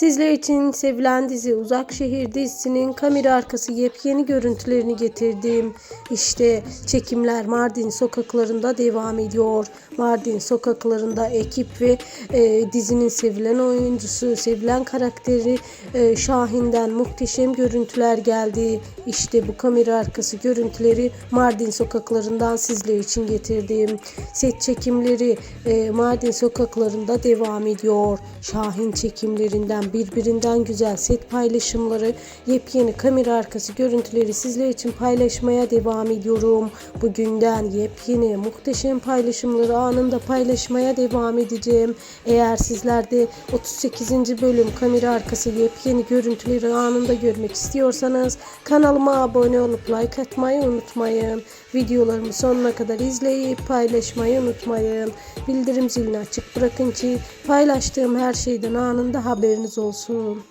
Sizler için sevilen dizi Uzak Şehir dizisinin kamera arkası yepyeni görüntülerini getirdim. İşte çekimler Mardin sokaklarında devam ediyor. Mardin sokaklarında ekip ve e, dizinin sevilen oyuncusu, sevilen karakteri e, Şahin'den muhteşem görüntüler geldi. İşte bu kamera arkası görüntüleri Mardin sokaklarından sizler için getirdim. Set çekimleri e, Mardin sokaklarında devam ediyor. Şahin çekimlerinden birbirinden güzel set paylaşımları, yepyeni kamera arkası görüntüleri sizler için paylaşmaya devam ediyorum. Bugünden yepyeni muhteşem paylaşımları anında paylaşmaya devam edeceğim. Eğer sizler de 38. bölüm kamera arkası yepyeni görüntüleri anında görmek istiyorsanız kanalıma abone olup like atmayı unutmayın. Videolarımı sonuna kadar izleyip paylaşmayı unutmayın. Bildirim zilini açık bırakın ki paylaştığım her şeyden anında haberiniz 走错了